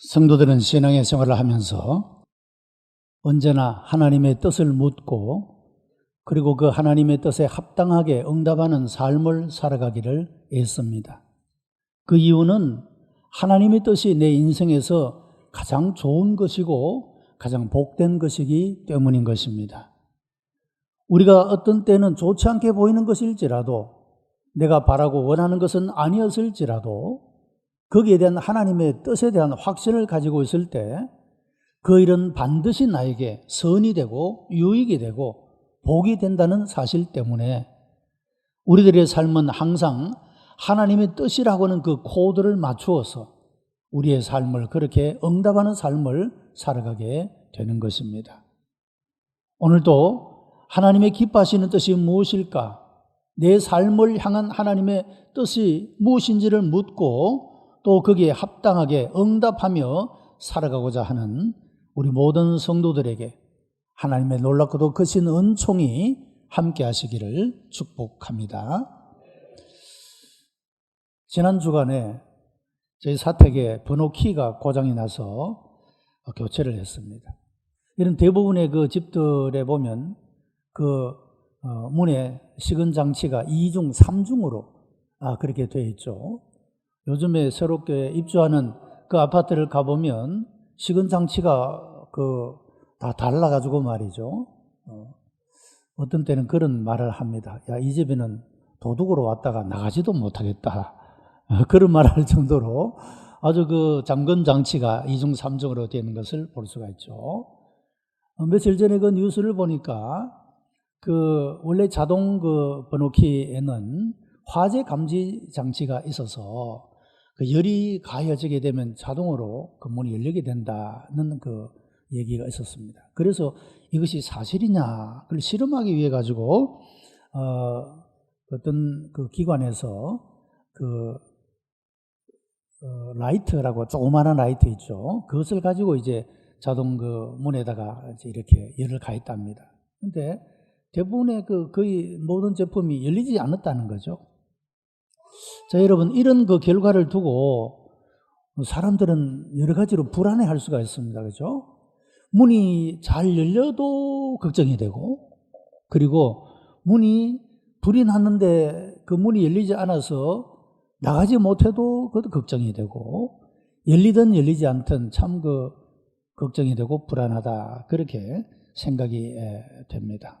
성도들은 신앙의 생활을 하면서 언제나 하나님의 뜻을 묻고 그리고 그 하나님의 뜻에 합당하게 응답하는 삶을 살아가기를 애씁니다. 그 이유는 하나님의 뜻이 내 인생에서 가장 좋은 것이고 가장 복된 것이기 때문인 것입니다. 우리가 어떤 때는 좋지 않게 보이는 것일지라도 내가 바라고 원하는 것은 아니었을지라도 거기에 대한 하나님의 뜻에 대한 확신을 가지고 있을 때 그 일은 반드시 나에게 선이 되고 유익이 되고 복이 된다는 사실 때문에 우리들의 삶은 항상 하나님의 뜻이라고는 그 코드를 맞추어서 우리의 삶을 그렇게 응답하는 삶을 살아가게 되는 것입니다. 오늘도 하나님의 기뻐하시는 뜻이 무엇일까? 내 삶을 향한 하나님의 뜻이 무엇인지를 묻고 또 거기에 합당하게 응답하며 살아가고자 하는 우리 모든 성도들에게 하나님의 놀랍고도 크신 은총이 함께 하시기를 축복합니다. 지난 주간에 저희 사택에 번호 키가 고장이 나서 교체를 했습니다. 이런 대부분의 그 집들에 보면 그 어, 문에 식은 장치가 2중, 3중으로 아, 그렇게 되어 있죠. 요즘에 새롭게 입주하는 그 아파트를 가보면 식은 장치가 그 다 달라가지고 말이죠. 어, 어떤 때는 그런 말을 합니다. 야, 이 집에는 도둑으로 왔다가 나가지도 못하겠다. 그런 말을 할 정도로 아주 그 잠금 장치가 2중, 3중으로 되는 것을 볼 수가 있죠. 어, 며칠 전에 그 뉴스를 보니까 그 원래 자동 그 번호키에는 화재 감지 장치가 있어서 그 열이 가해지게 되면 자동으로 그 문이 열리게 된다는 그 얘기가 있었습니다. 그래서 이것이 사실이냐 그걸 실험하기 위해 가지고 어 어떤 그 기관에서 그 어, 라이트라고 조그마한 라이트 있죠. 그것을 가지고 이제 자동 그 문에다가 이제 이렇게 열을 가했답니다. 근데 대부분의 그 거의 모든 제품이 열리지 않았다는 거죠. 자, 여러분, 이런 그 결과를 두고 사람들은 여러 가지로 불안해 할 수가 있습니다. 그죠? 문이 잘 열려도 걱정이 되고, 그리고 문이 불이 났는데 그 문이 열리지 않아서 나가지 못해도 그것도 걱정이 되고, 열리든 열리지 않든 참 그 걱정이 되고 불안하다. 그렇게 생각이 됩니다.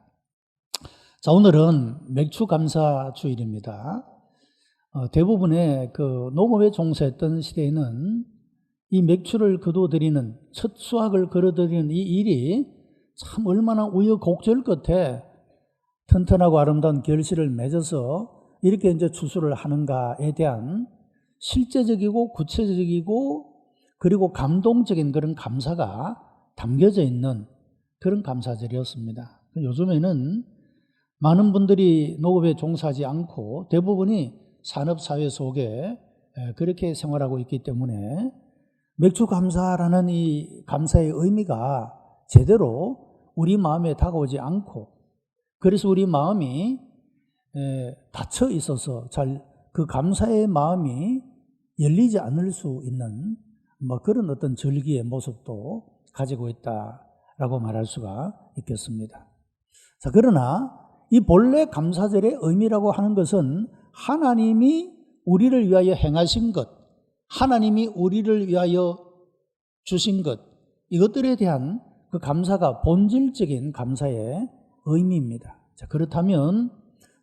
자, 오늘은 맥주 감사 주일입니다. 어, 대부분의 그 농업에 종사했던 시대에는 이 맥주를 거둬들이는 첫 수확을 걸어들이는 이 일이 참 얼마나 우여곡절 끝에 튼튼하고 아름다운 결실을 맺어서 이렇게 이제 추수를 하는가에 대한 실제적이고 구체적이고 그리고 감동적인 그런 감사가 담겨져 있는 그런 감사절이었습니다. 요즘에는 많은 분들이 농업에 종사하지 않고 대부분이 산업사회 속에 그렇게 생활하고 있기 때문에 맥주 감사라는 이 감사의 의미가 제대로 우리 마음에 다가오지 않고 그래서 우리 마음이 닫혀 있어서 잘 그 감사의 마음이 열리지 않을 수 있는 뭐 그런 어떤 절기의 모습도 가지고 있다라고 말할 수가 있겠습니다. 자, 그러나 이 본래 감사절의 의미라고 하는 것은 하나님이 우리를 위하여 행하신 것, 하나님이 우리를 위하여 주신 것, 이것들에 대한 그 감사가 본질적인 감사의 의미입니다. 자, 그렇다면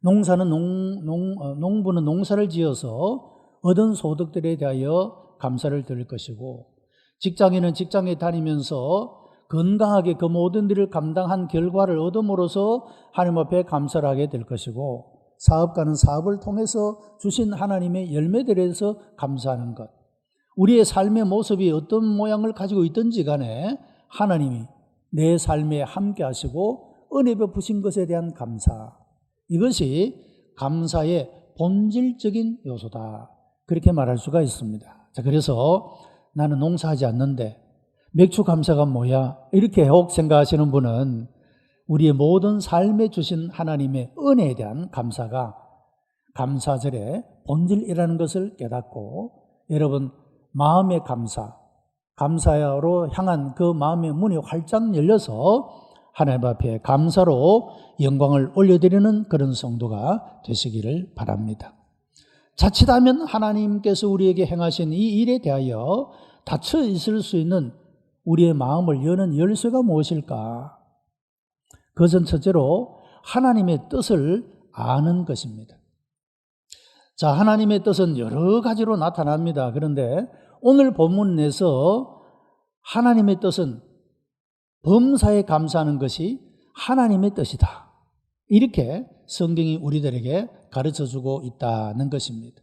농사는 농, 농, 어, 농부는 농사를 지어서 얻은 소득들에 대하여 감사를 드릴 것이고 직장인은 직장에 다니면서 건강하게 그 모든 일을 감당한 결과를 얻음으로써 하나님 앞에 감사를 하게 될 것이고 사업가는 사업을 통해서 주신 하나님의 열매들에서 감사하는 것. 우리의 삶의 모습이 어떤 모양을 가지고 있든지 간에 하나님이 내 삶에 함께 하시고 은혜 베푸신 것에 대한 감사. 이것이 감사의 본질적인 요소다. 그렇게 말할 수가 있습니다. 자, 그래서 나는 농사하지 않는데 맥주 감사가 뭐야? 이렇게 혹 생각하시는 분은 우리의 모든 삶에 주신 하나님의 은혜에 대한 감사가 감사절의 본질이라는 것을 깨닫고 여러분 마음의 감사 감사로 향한 그 마음의 문이 활짝 열려서 하나님 앞에 감사로 영광을 올려드리는 그런 성도가 되시기를 바랍니다. 자칫하면 하나님께서 우리에게 행하신 이 일에 대하여 닫혀 있을 수 있는 우리의 마음을 여는 열쇠가 무엇일까? 그것은 첫째로 하나님의 뜻을 아는 것입니다. 자, 하나님의 뜻은 여러 가지로 나타납니다. 그런데 오늘 본문에서 하나님의 뜻은 범사에 감사하는 것이 하나님의 뜻이다. 이렇게 성경이 우리들에게 가르쳐 주고 있다는 것입니다.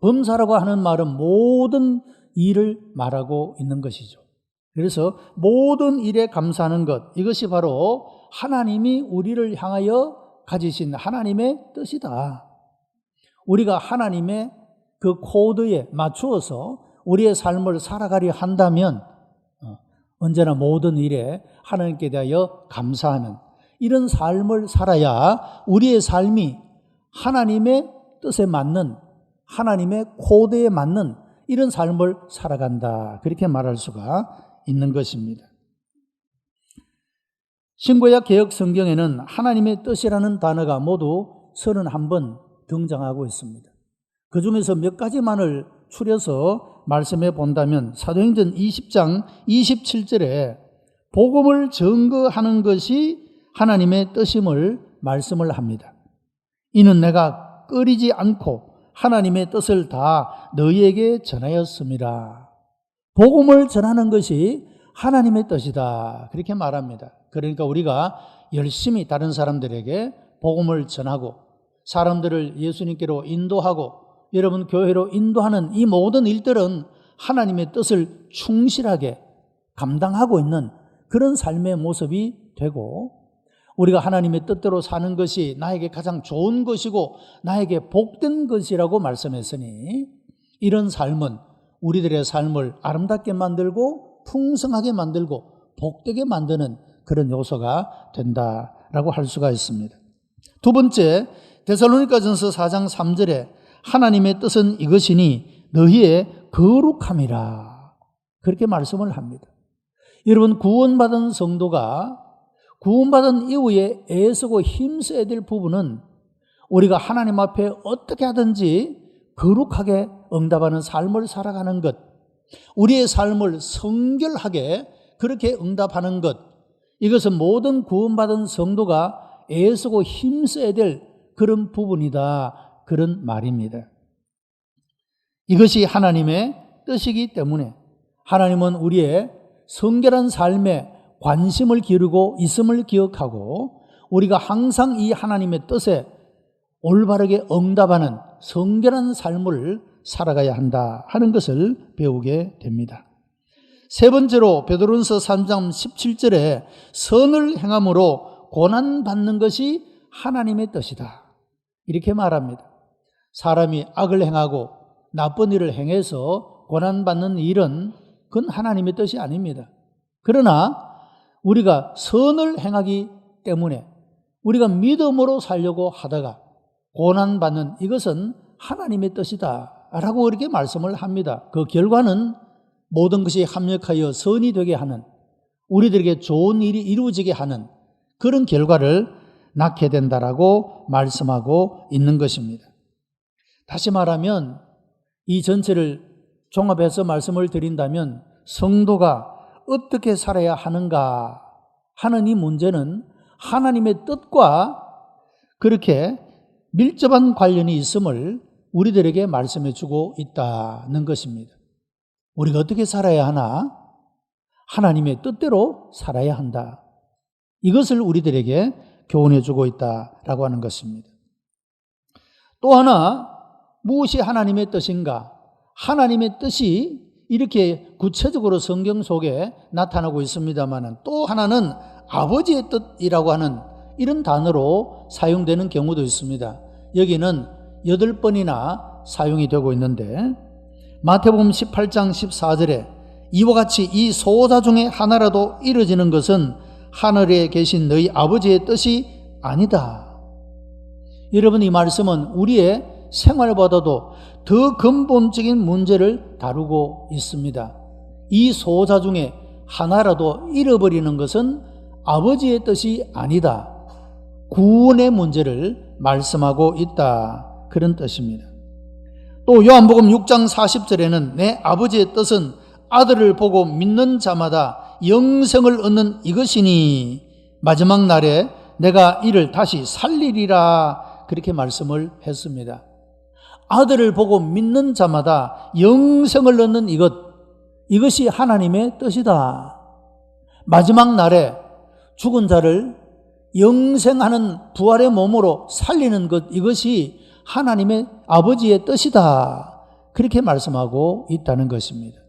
범사라고 하는 말은 모든 일을 말하고 있는 것이죠. 그래서 모든 일에 감사하는 것, 이것이 바로 하나님이 우리를 향하여 가지신 하나님의 뜻이다. 우리가 하나님의 그 코드에 맞추어서 우리의 삶을 살아가려 한다면 어, 언제나 모든 일에 하나님께 대하여 감사하는 이런 삶을 살아야 우리의 삶이 하나님의 뜻에 맞는 하나님의 코드에 맞는 이런 삶을 살아간다. 그렇게 말할 수가 있는 것입니다. 신구약 개혁 성경에는 하나님의 뜻이라는 단어가 모두 31번 등장하고 있습니다. 그 중에서 몇 가지만을 추려서 말씀해 본다면 사도행전 20장 27절에 복음을 증거하는 것이 하나님의 뜻임을 말씀을 합니다. 이는 내가 꺼리지 않고 하나님의 뜻을 다 너희에게 전하였습니다. 복음을 전하는 것이 하나님의 뜻이다. 그렇게 말합니다. 그러니까 우리가 열심히 다른 사람들에게 복음을 전하고 사람들을 예수님께로 인도하고 여러분 교회로 인도하는 이 모든 일들은 하나님의 뜻을 충실하게 감당하고 있는 그런 삶의 모습이 되고 우리가 하나님의 뜻대로 사는 것이 나에게 가장 좋은 것이고 나에게 복된 것이라고 말씀했으니 이런 삶은 우리들의 삶을 아름답게 만들고 풍성하게 만들고 복되게 만드는 그런 요소가 된다라고 할 수가 있습니다. 두 번째, 데살로니가전서 4장 3절에 하나님의 뜻은 이것이니 너희의 거룩함이라. 그렇게 말씀을 합니다. 여러분 구원받은 성도가 구원받은 이후에 애쓰고 힘써야 될 부분은 우리가 하나님 앞에 어떻게 하든지 거룩하게 응답하는 삶을 살아가는 것, 우리의 삶을 성결하게 그렇게 응답하는 것, 이것은 모든 구원받은 성도가 애쓰고 힘써야 될 그런 부분이다. 그런 말입니다. 이것이 하나님의 뜻이기 때문에 하나님은 우리의 성결한 삶에 관심을 기르고 있음을 기억하고 우리가 항상 이 하나님의 뜻에 올바르게 응답하는 성결한 삶을 살아가야 한다 하는 것을 배우게 됩니다. 세 번째로 베드로전서 3장 17절에 선을 행함으로 고난 받는 것이 하나님의 뜻이다. 이렇게 말합니다. 사람이 악을 행하고 나쁜 일을 행해서 고난 받는 일은 그건 하나님의 뜻이 아닙니다. 그러나 우리가 선을 행하기 때문에 우리가 믿음으로 살려고 하다가 고난받는 이것은 하나님의 뜻이다. 라고 이렇게 말씀을 합니다. 그 결과는 모든 것이 합력하여 선이 되게 하는 우리들에게 좋은 일이 이루어지게 하는 그런 결과를 낳게 된다라고 말씀하고 있는 것입니다. 다시 말하면 이 전체를 종합해서 말씀을 드린다면 성도가 어떻게 살아야 하는가 하는 이 문제는 하나님의 뜻과 그렇게 밀접한 관련이 있음을 우리들에게 말씀해 주고 있다는 것입니다. 우리가 어떻게 살아야 하나? 하나님의 뜻대로 살아야 한다. 이것을 우리들에게 교훈해 주고 있다라고 하는 것입니다. 또 하나, 무엇이 하나님의 뜻인가? 하나님의 뜻이 이렇게 구체적으로 성경 속에 나타나고 있습니다만 또 하나는 아버지의 뜻이라고 하는 이런 단어로 사용되는 경우도 있습니다. 여기는 여덟 번이나 사용이 되고 있는데 마태복음 18장 14절에 이와 같이 이 소자 중에 하나라도 이루어지는 것은 하늘에 계신 너희 아버지의 뜻이 아니다. 여러분 이 말씀은 우리의 생활보다도 더 근본적인 문제를 다루고 있습니다. 이 소자 중에 하나라도 잃어버리는 것은 아버지의 뜻이 아니다. 구원의 문제를 말씀하고 있다. 그런 뜻입니다. 또 요한복음 6장 40절에는 내 아버지의 뜻은 아들을 보고 믿는 자마다 영생을 얻는 이것이니 마지막 날에 내가 이를 다시 살리리라 그렇게 말씀을 했습니다. 아들을 보고 믿는 자마다 영생을 얻는 이것 이것이 하나님의 뜻이다. 마지막 날에 죽은 자를 영생하는 부활의 몸으로 살리는 것 이것이 하나님의 아버지의 뜻이다. 그렇게 말씀하고 있다는 것입니다.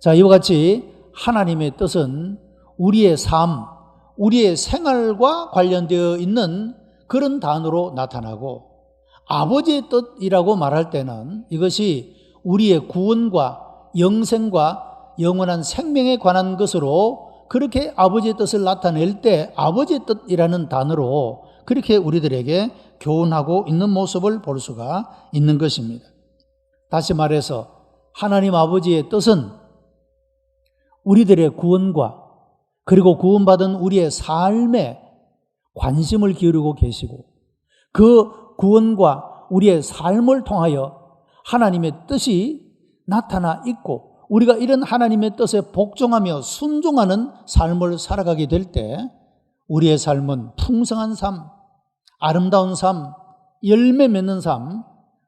자, 이와 같이 하나님의 뜻은 우리의 삶, 우리의 생활과 관련되어 있는 그런 단어로 나타나고 아버지의 뜻이라고 말할 때는 이것이 우리의 구원과 영생과 영원한 생명에 관한 것으로 그렇게 아버지의 뜻을 나타낼 때 아버지의 뜻이라는 단어로 그렇게 우리들에게 교훈하고 있는 모습을 볼 수가 있는 것입니다. 다시 말해서 하나님 아버지의 뜻은 우리들의 구원과 그리고 구원받은 우리의 삶에 관심을 기울이고 계시고 그 구원과 우리의 삶을 통하여 하나님의 뜻이 나타나 있고 우리가 이런 하나님의 뜻에 복종하며 순종하는 삶을 살아가게 될 때 우리의 삶은 풍성한 삶, 아름다운 삶, 열매 맺는 삶,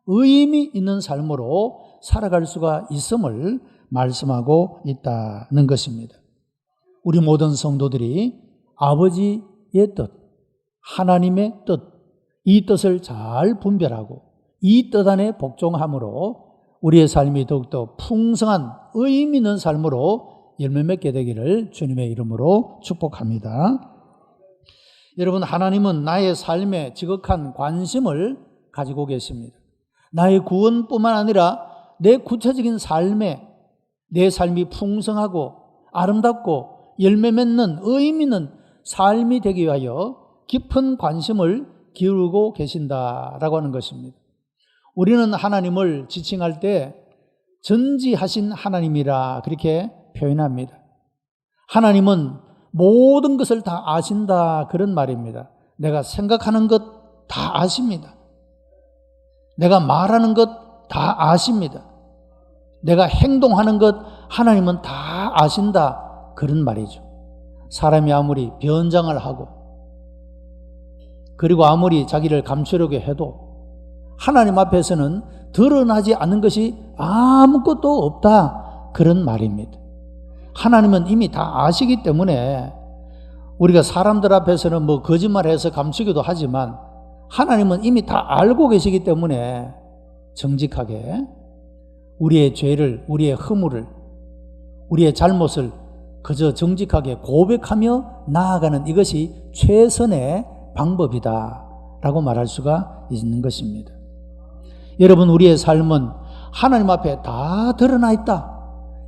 의미 있는 삶으로 살아갈 수가 있음을 말씀하고 있다는 것입니다. 우리 모든 성도들이 아버지의 뜻, 하나님의 뜻, 이 뜻을 잘 분별하고 이 뜻 안에 복종함으로 우리의 삶이 더욱더 풍성한 의미 있는 삶으로 열매 맺게 되기를 주님의 이름으로 축복합니다. 여러분, 하나님은 나의 삶에 지극한 관심을 가지고 계십니다. 나의 구원뿐만 아니라 내 구체적인 삶에 내 삶이 풍성하고 아름답고 열매 맺는 의미 있는 삶이 되기 위하여 깊은 관심을 기울고 계신다라고 하는 것입니다. 우리는 하나님을 지칭할 때 전지하신 하나님이라 그렇게 표현합니다. 하나님은 모든 것을 다 아신다 그런 말입니다. 내가 생각하는 것 다 아십니다. 내가 말하는 것 다 아십니다. 내가 행동하는 것 하나님은 다 아신다 그런 말이죠. 사람이 아무리 변장을 하고 그리고 아무리 자기를 감추려고 해도 하나님 앞에서는 드러나지 않는 것이 아무것도 없다. 그런 말입니다. 하나님은 이미 다 아시기 때문에 우리가 사람들 앞에서는 뭐 거짓말해서 감추기도 하지만 하나님은 이미 다 알고 계시기 때문에 정직하게 우리의 죄를, 우리의 허물을, 우리의 잘못을 그저 정직하게 고백하며 나아가는 이것이 최선의 방법이다. 라고 말할 수가 있는 것입니다. 여러분, 우리의 삶은 하나님 앞에 다 드러나 있다.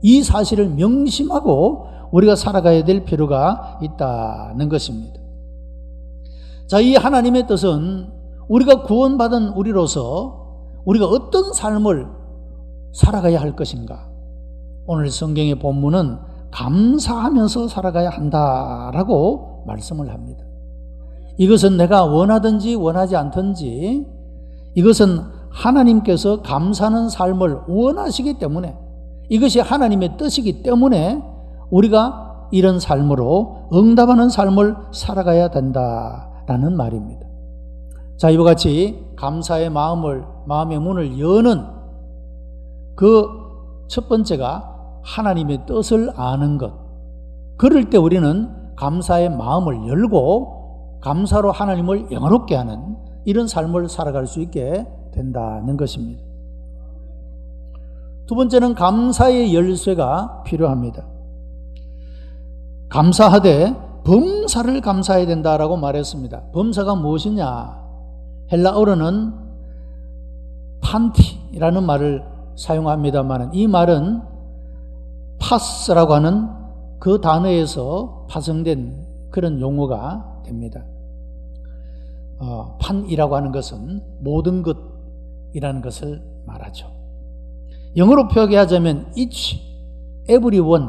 이 사실을 명심하고 우리가 살아가야 될 필요가 있다는 것입니다. 자, 이 하나님의 뜻은 우리가 구원받은 우리로서 우리가 어떤 삶을 살아가야 할 것인가? 오늘 성경의 본문은 감사하면서 살아가야 한다라고 말씀을 합니다. 이것은 내가 원하든지 원하지 않든지 이것은 하나님께서 감사하는 삶을 원하시기 때문에 이것이 하나님의 뜻이기 때문에 우리가 이런 삶으로 응답하는 삶을 살아가야 된다라는 말입니다. 자, 이와 같이 감사의 마음을, 마음의 문을 여는 그 첫 번째가 하나님의 뜻을 아는 것. 그럴 때 우리는 감사의 마음을 열고 감사로 하나님을 영화롭게 하는 이런 삶을 살아갈 수 있게 된다는 것입니다. 두 번째는 감사의 열쇠가 필요합니다. 감사하되 범사를 감사해야 된다라고 말했습니다. 범사가 무엇이냐? 헬라어로는 판티라는 말을 사용합니다만 이 말은 파스라고 하는 그 단어에서 파생된 그런 용어가 됩니다. 어, 판이라고 하는 것은 모든 것 이라는 것을 말하죠. 영어로 표기하자면 each everyone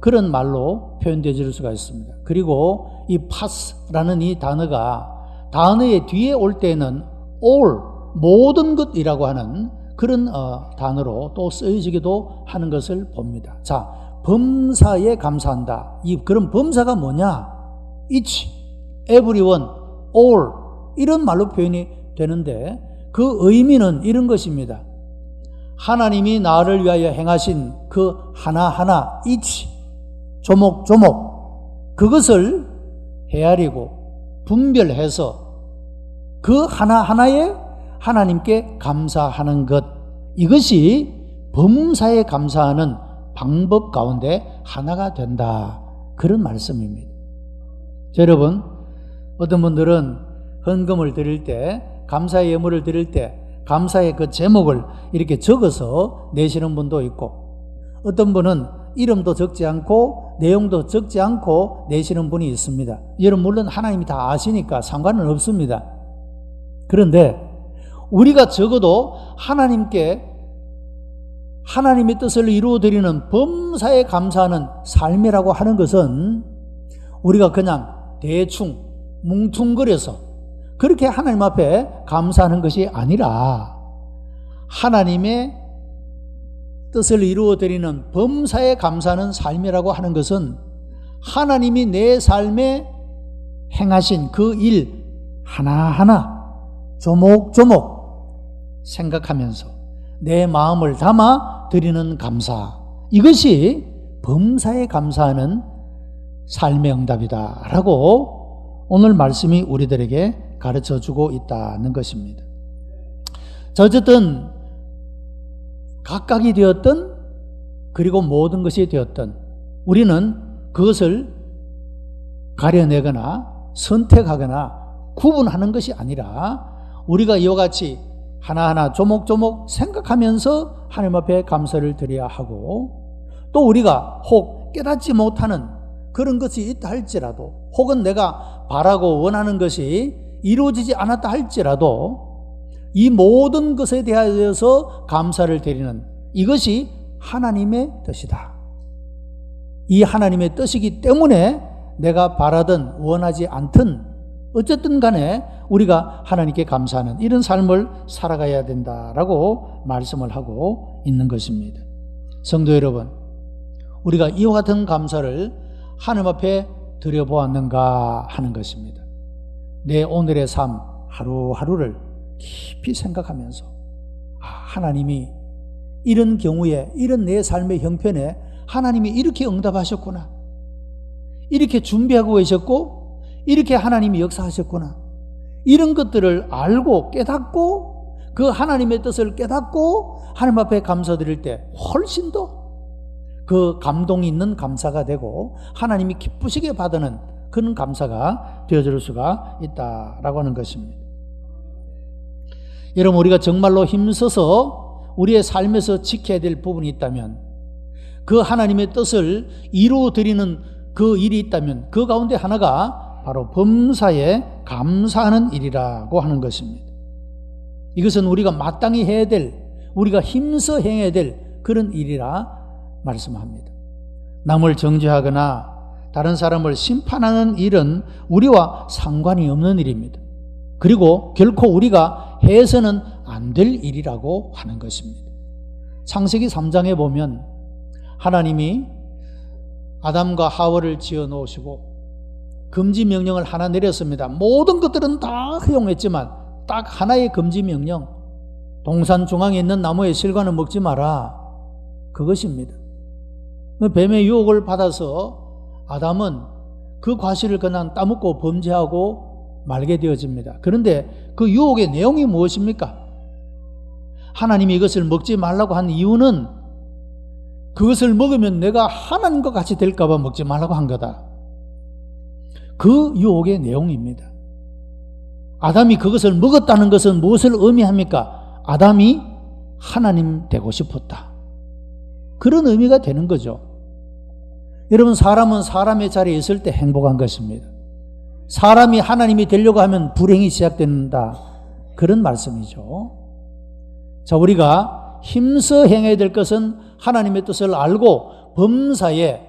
그런 말로 표현되어 수가 있습니다. 그리고 이 pass라는 이 단어가 단어의 뒤에 올 때는 all 모든 것이라고 하는 그런 어, 단어로 또 쓰여지기도 하는 것을 봅니다. 자, 범사에 감사한다. 이 그런 범사가 뭐냐? each, everyone, all 이런 말로 표현이 되는데 그 의미는 이런 것입니다. 하나님이 나를 위하여 행하신 그 하나하나 each 조목조목 그것을 헤아리고 분별해서 그 하나하나에 하나님께 감사하는 것 이것이 범사에 감사하는 방법 가운데 하나가 된다. 그런 말씀입니다. 자, 여러분, 어떤 분들은 헌금을 드릴 때, 감사의 예물을 드릴 때, 감사의 그 제목을 이렇게 적어서 내시는 분도 있고, 어떤 분은 이름도 적지 않고, 내용도 적지 않고 내시는 분이 있습니다. 여러분, 물론 하나님이 다 아시니까 상관은 없습니다. 그런데, 우리가 적어도 하나님께 하나님의 뜻을 이루어 드리는 범사에 감사하는 삶이라고 하는 것은 우리가 그냥 대충 뭉퉁거려서 그렇게 하나님 앞에 감사하는 것이 아니라 하나님의 뜻을 이루어 드리는 범사에 감사하는 삶이라고 하는 것은 하나님이 내 삶에 행하신 그 일 하나하나 조목조목 생각하면서 내 마음을 담아 드리는 감사. 이것이 범사에 감사하는 삶의 응답이다. 라고 오늘 말씀이 우리들에게 가르쳐 주고 있다는 것입니다. 자, 어쨌든 각각이 되었던 그리고 모든 것이 되었던 우리는 그것을 가려내거나 선택하거나 구분하는 것이 아니라 우리가 이와 같이 하나하나 조목조목 생각하면서 하나님 앞에 감사를 드려야 하고 또 우리가 혹 깨닫지 못하는 그런 것이 있다 할지라도 혹은 내가 바라고 원하는 것이 이루어지지 않았다 할지라도 이 모든 것에 대하여서 감사를 드리는 이것이 하나님의 뜻이다. 이 하나님의 뜻이기 때문에 내가 바라든 원하지 않든 어쨌든 간에 우리가 하나님께 감사하는 이런 삶을 살아가야 된다라고 말씀을 하고 있는 것입니다. 성도 여러분, 우리가 이와 같은 감사를 하나님 앞에 드려보았는가 하는 것입니다. 내 오늘의 삶 하루하루를 깊이 생각하면서 아, 하나님이 이런 경우에 이런 내 삶의 형편에 하나님이 이렇게 응답하셨구나. 이렇게 준비하고 계셨고 이렇게 하나님이 역사하셨구나. 이런 것들을 알고 깨닫고 그 하나님의 뜻을 깨닫고 하나님 앞에 감사드릴 때 훨씬 더 그 감동이 있는 감사가 되고 하나님이 기쁘시게 받는 그런 감사가 되어질 수가 있다라고 하는 것입니다. 여러분 우리가 정말로 힘써서 우리의 삶에서 지켜야 될 부분이 있다면 그 하나님의 뜻을 이루어 드리는 그 일이 있다면 그 가운데 하나가 바로 범사에 감사하는 일이라고 하는 것입니다. 이것은 우리가 마땅히 해야 될 우리가 힘써 행해야 될 그런 일이라 말씀합니다. 남을 정죄하거나 다른 사람을 심판하는 일은 우리와 상관이 없는 일입니다. 그리고 결코 우리가 해서는 안 될 일이라고 하는 것입니다. 창세기 3장에 보면 하나님이 아담과 하와를 지어 놓으시고 금지 명령을 하나 내렸습니다. 모든 것들은 다 허용했지만 딱 하나의 금지 명령. 동산 중앙에 있는 나무의 실과는 먹지 마라. 그것입니다. 그 뱀의 유혹을 받아서 아담은 그 과실을 그냥 따먹고 범죄하고 말게 되어집니다. 그런데 그 유혹의 내용이 무엇입니까? 하나님이 이것을 먹지 말라고 한 이유는 그것을 먹으면 내가 하나님과 같이 될까봐 먹지 말라고 한 거다. 그 유혹의 내용입니다. 아담이 그것을 먹었다는 것은 무엇을 의미합니까? 아담이 하나님 되고 싶었다. 그런 의미가 되는 거죠. 여러분, 사람은 사람의 자리에 있을 때 행복한 것입니다. 사람이 하나님이 되려고 하면 불행이 시작된다. 그런 말씀이죠. 자, 우리가 힘써 행해야 될 것은 하나님의 뜻을 알고 범사에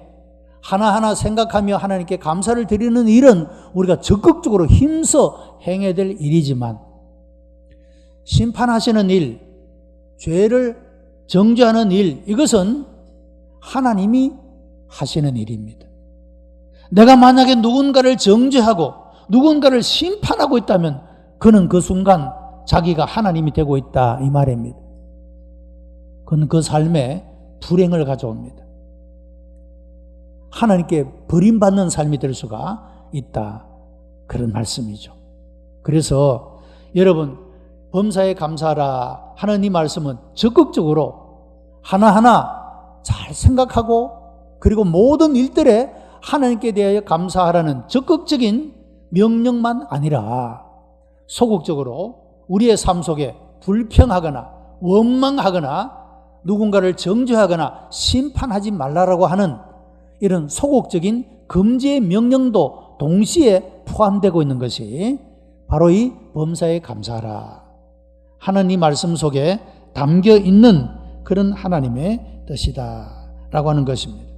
하나하나 생각하며 하나님께 감사를 드리는 일은 우리가 적극적으로 힘써 행해야 될 일이지만 심판하시는 일, 죄를 정죄하는 일, 이것은 하나님이 하시는 일입니다. 내가 만약에 누군가를 정죄하고 누군가를 심판하고 있다면 그는 그 순간 자기가 하나님이 되고 있다 이 말입니다. 그건 그 삶에 불행을 가져옵니다. 하나님께 버림받는 삶이 될 수가 있다. 그런 말씀이죠. 그래서 여러분 범사에 감사하라 하는 이 말씀은 적극적으로 하나하나 잘 생각하고 그리고 모든 일들에 하나님께 대하여 감사하라는 적극적인 명령만 아니라 소극적으로 우리의 삶 속에 불평하거나 원망하거나 누군가를 정죄하거나 심판하지 말라라고 하는 이런 소극적인 금지의 명령도 동시에 포함되고 있는 것이 바로 이 범사에 감사하라 이 말씀 속에 담겨 있는 그런 하나님의 뜻이다 라고 하는 것입니다.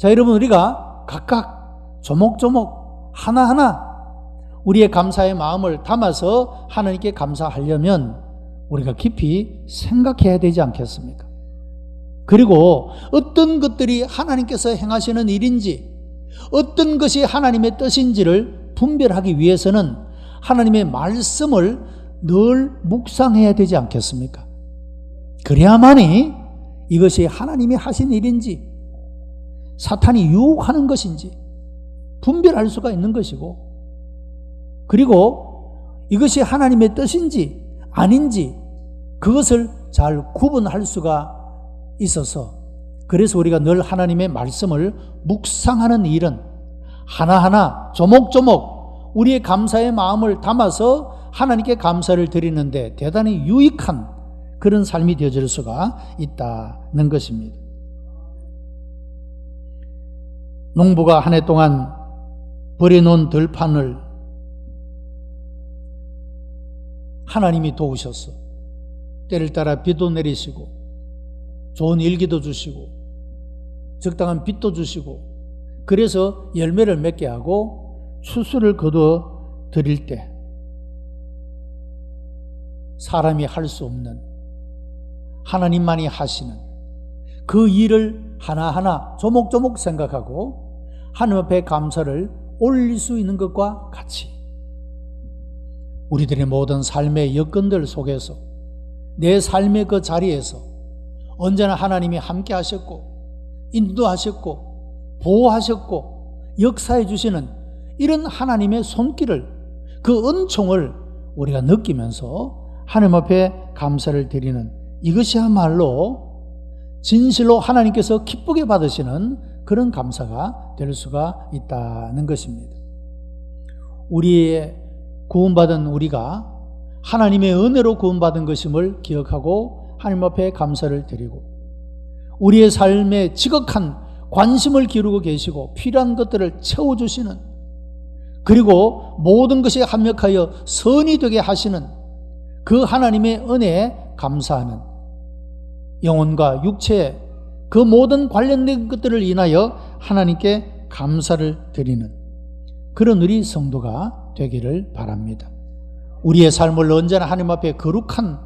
자, 여러분, 우리가 각각 조목조목 하나하나 우리의 감사의 마음을 담아서 하나님께 감사하려면 우리가 깊이 생각해야 되지 않겠습니까? 그리고 어떤 것들이 하나님께서 행하시는 일인지, 어떤 것이 하나님의 뜻인지를 분별하기 위해서는 하나님의 말씀을 늘 묵상해야 되지 않겠습니까? 그래야만이 이것이 하나님이 하신 일인지, 사탄이 유혹하는 것인지 분별할 수가 있는 것이고, 그리고 이것이 하나님의 뜻인지 아닌지 그것을 잘 구분할 수가 있어서 그래서 우리가 늘 하나님의 말씀을 묵상하는 일은 하나하나 조목조목 우리의 감사의 마음을 담아서 하나님께 감사를 드리는데 대단히 유익한 그런 삶이 되어질 수가 있다는 것입니다. 농부가 한 해 동안 버려놓은 들판을 하나님이 도우셨어. 때를 따라 비도 내리시고, 좋은 일기도 주시고, 적당한 빛도 주시고, 그래서 열매를 맺게 하고, 추수를 거둬 드릴 때, 사람이 할 수 없는, 하나님만이 하시는 그 일을 하나하나 조목조목 생각하고, 하나님 앞에 감사를 올릴 수 있는 것과 같이, 우리들의 모든 삶의 여건들 속에서 내 삶의 그 자리에서 언제나 하나님이 함께 하셨고 인도하셨고 보호하셨고 역사해 주시는 이런 하나님의 손길을 그 은총을 우리가 느끼면서 하나님 앞에 감사를 드리는 이것이야말로 진실로 하나님께서 기쁘게 받으시는 그런 감사가 될 수가 있다는 것입니다. 우리의 구원받은 우리가 하나님의 은혜로 구원받은 것임을 기억하고 하나님 앞에 감사를 드리고 우리의 삶에 지극한 관심을 기울이고 계시고 필요한 것들을 채워주시는 그리고 모든 것이 합력하여 선이 되게 하시는 그 하나님의 은혜에 감사하는 영혼과 육체 그 모든 관련된 것들을 인하여 하나님께 감사를 드리는 그런 우리 성도가 되기를 바랍니다. 우리의 삶을 언제나 하나님 앞에 거룩한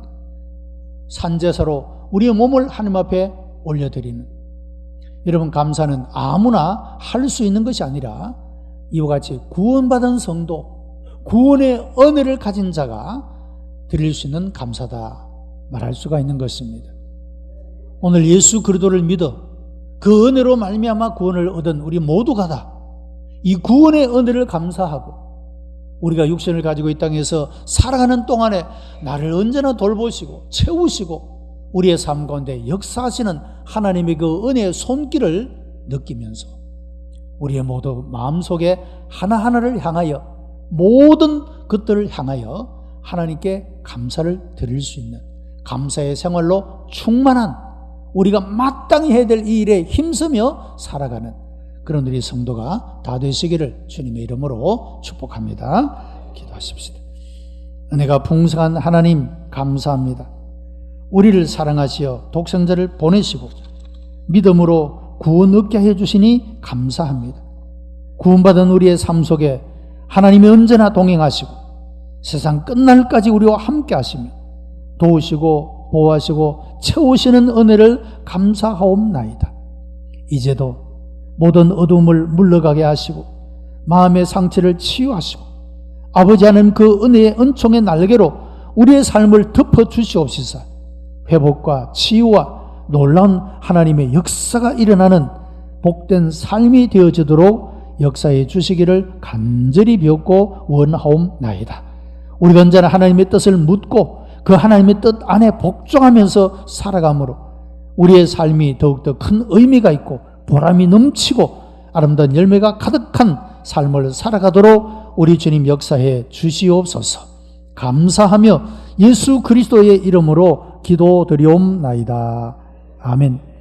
산제사로 우리의 몸을 하나님 앞에 올려드리는 여러분 감사는 아무나 할 수 있는 것이 아니라 이와 같이 구원받은 성도 구원의 은혜를 가진 자가 드릴 수 있는 감사다 말할 수가 있는 것입니다. 오늘 예수 그리스도를 믿어 그 은혜로 말미암아 구원을 얻은 우리 모두가 다 이 구원의 은혜를 감사하고 우리가 육신을 가지고 이 땅에서 살아가는 동안에 나를 언제나 돌보시고 채우시고 우리의 삶 가운데 역사하시는 하나님의 그 은혜의 손길을 느끼면서 우리의 모두 마음속에 하나하나를 향하여 모든 것들을 향하여 하나님께 감사를 드릴 수 있는 감사의 생활로 충만한 우리가 마땅히 해야 될 이 일에 힘쓰며 살아가는 그런 우리 성도가 다 되시기를 주님의 이름으로 축복합니다. 기도하십시다. 은혜가 풍성한 하나님 감사합니다. 우리를 사랑하시어 독생자를 보내시고 믿음으로 구원 얻게 해 주시니 감사합니다. 구원받은 우리의 삶 속에 하나님이 언제나 동행하시고 세상 끝날까지 우리와 함께 하시며 도우시고 보호하시고 채우시는 은혜를 감사하옵나이다. 이제도 모든 어둠을 물러가게 하시고 마음의 상처를 치유하시고 아버지 하나님 그 은혜의 은총의 날개로 우리의 삶을 덮어 주시옵시사 회복과 치유와 놀라운 하나님의 역사가 일어나는 복된 삶이 되어지도록 역사해 주시기를 간절히 비었고 원하옵나이다. 우리가 언제나 하나님의 뜻을 묻고 그 하나님의 뜻 안에 복종하면서 살아감으로 우리의 삶이 더욱더 큰 의미가 있고 보람이 넘치고 아름다운 열매가 가득한 삶을 살아가도록 우리 주님 역사해 주시옵소서. 감사하며 예수 그리스도의 이름으로 기도드리옵나이다. 아멘.